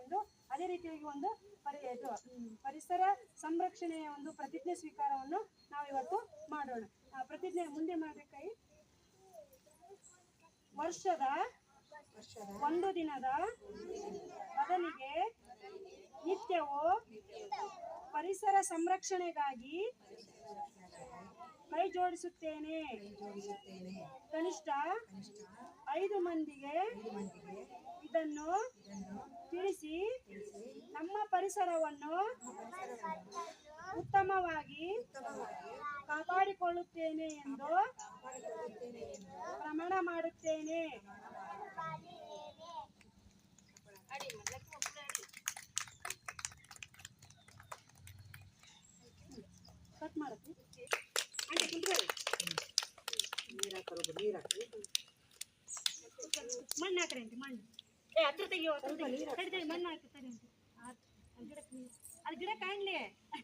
ಮಾಡಬೇಕೆಂದು ಅದೇ ರೀತಿಯಾಗಿ ಒಂದು ಪರಿ ಇದು ಪರಿಸರ ಸಂರಕ್ಷಣೆಯ ಒಂದು ಪ್ರತಿಜ್ಞೆ ಸ್ವೀಕಾರವನ್ನು ನಾವು ಇವತ್ತು ಮಾಡೋಣ. ಆ ಪ್ರತಿಜ್ಞೆ ಮುಂದೆ ಮಾಡಬೇಕಾಗಿ ವರ್ಷದ ಒಂದು ದಿನದ ಬದಲಿಗೆ ನಿತ್ಯವೂ ಪರಿಸರ ಸಂರಕ್ಷಣೆಗಾಗಿ ಕೈ ಜೋಡಿಸುತ್ತೇನೆ. ಕನಿಷ್ಠ ಐದು ಮಂದಿಗೆ ಪರಿಸರವನ್ನು ಉತ್ತಮವಾಗಿ ಕಾಪಾಡಿಕೊಳ್ಳುತ್ತೇನೆ ಎಂದು ಪ್ರಮಾಣ ಮಾಡುತ್ತೇನೆ. ಕಟ್ ಮಾಡತ್ತಿ. ಮಣ್ಣು ಹಾಕ್ರಿ ಮಣ್ಣು. ಏ ಹತ್ರ ತೆಗಿಯೋ ಹತ್ರ ತೆಗಿ. ಮಣ್ಣು ಹಾಕಿ ತಡಿ ಆಂಟಿ. ಆ- ಆ ಗಿಡಕ್ಕೆ ನೀರು- ಅದು ಗಿಡ ಕಾಣ್ಲಿ